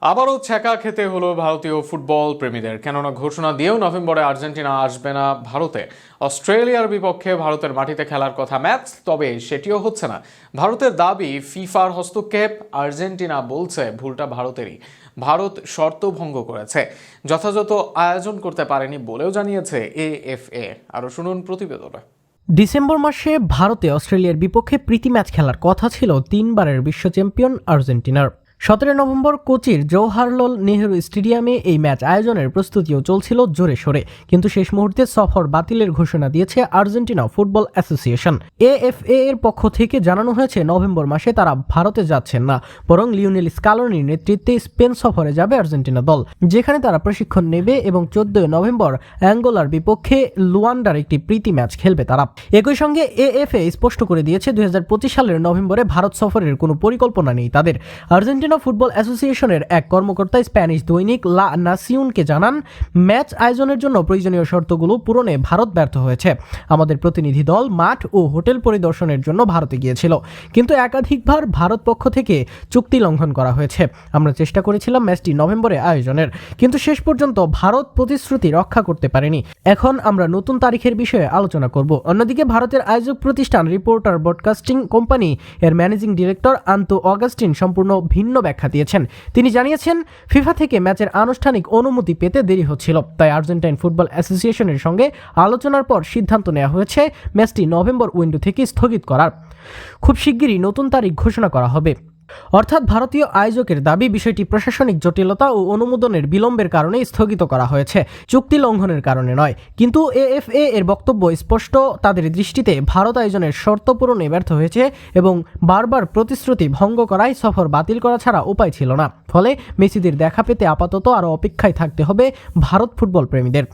আবারও ছ্যাঁকা খেতে হলো ভারতীয় ফুটবল প্রেমীদের। কেননা ঘোষণা দিয়েও নভেম্বরে আর্জেন্টিনা আসবে না ভারতে। অস্ট্রেলিয়ার বিপক্ষে ভারতের মাটিতে খেলার কথা ম্যাচ, তবে সেটিও হচ্ছে না। ভারতের দাবি, ফিফার হস্তক্ষেপ, আর্জেন্টিনা বলছে ভুলটা ভারতেরই। ভারত শর্ত ভঙ্গ করেছে। যথাযথ আয়োজন করতে পারেনি বলেও জানিয়েছে এএফএ। আরও শুনুন প্রতিবেদনে। ডিসেম্বর মাসে ভারতে অস্ট্রেলিয়ার বিপক্ষে প্রীতি ম্যাচ খেলার কথা ছিল তিনবারের বিশ্ব চ্যাম্পিয়ন আর্জেন্টিনার। সতেরো নভেম্বর কোচির জওহারলাল নেহরু স্টেডিয়ামে এই ম্যাচ আয়োজনের প্রস্তুতিও চলছিল জোরে সোরে। কিন্তু শেষ মুহূর্তে সফর বাতিলের ঘোষণা দিয়েছে আর্জেন্টিনা ফুটবল অ্যাসোসিয়েশন। এএফএ এর পক্ষ থেকে জানানো হয়েছে, নভেম্বর মাসে তারা ভারতে যাচ্ছেন না, বরং লিওনেল স্কালোনির নেতৃত্বে স্পেন সফরে যাবে আর্জেন্টিনা দল, যেখানে তারা প্রশিক্ষণ নেবে এবং চোদ্দই নভেম্বর অ্যাঙ্গোলার বিপক্ষে লুয়ান্ডার একটি প্রীতি ম্যাচ খেলবে তারা। একই সঙ্গে এএফএ স্পষ্ট করে দিয়েছে, দুই হাজার পঁচিশ সালের নভেম্বরে ভারত সফরের কোনো পরিকল্পনা নেই তাদের। আর্জেন্টিনা ফুটবল অ্যাসোসিয়েশনের এক কর্মকর্তা স্প্যানিশ দৈনিক লা নাসিউনকে জানান, ম্যাচ আয়োজনের জন্য প্রয়োজনীয় শর্তগুলো পূরণে ভারত ব্যর্থ হয়েছে। আমাদের প্রতিনিধি দল মাঠ ও হোটেল পরিদর্শনের জন্য ভারতে গিয়েছিল, কিন্তু একাধিকবার ভারত পক্ষ থেকে চুক্তি লঙ্ঘন করা হয়েছে। আমরা চেষ্টা করেছিলাম ম্যাচটি নভেম্বরে আয়োজনের, কিন্তু শেষ পর্যন্ত ভারত প্রতিশ্রুতি রক্ষা করতে পারেনি। এখন আমরা নতুন তারিখের বিষয়ে আলোচনা করব। অন্যদিকে ভারতের আয়োজক প্রতিষ্ঠান রিপোর্টার ব্রডকাস্টিং কোম্পানি এর ম্যানেজিং ডিরেক্টর আন্ত অগাস্টিন সম্পূর্ণ ভিন্ন ব্যাখ্যা দিয়েছেন। তিনি জানিয়েছেন, ফিফা থেকে ম্যাচের আনুষ্ঠানিক অনুমতি পেতে দেরি হচ্ছিল। তাই আর্জেন্টাইন ফুটবল অ্যাসোসিয়েশনের সঙ্গে আলোচনার পর সিদ্ধান্ত নেওয়া হয়েছে, ম্যাচটি নভেম্বর উইন্ডো থেকে স্থগিত করার। খুব শিগগিরই নতুন তারিখ ঘোষণা করা হবে। অর্থাৎ ভারতীয় আয়োজকের দাবি বিষয়টি প্রশাসনিক জটিলতা ও অনুমোদনের বিলম্বের কারণে স্থগিত করা হয়েছে, চুক্তি লঙ্ঘনের কারণে নয়। কিন্তু এএফএ এর বক্তব্য স্পষ্ট, তাদের দৃষ্টিতে ভারত আয়োজনের শর্ত পূরণে ব্যর্থ হয়েছে এবং বারবার প্রতিশ্রুতি ভঙ্গ করায় সফর বাতিল করা ছাড়া উপায় ছিল না। ফলে মেসিদের দেখা পেতে আপাতত আরও অপেক্ষায় থাকতে হবে ভারত ফুটবল প্রেমীদের।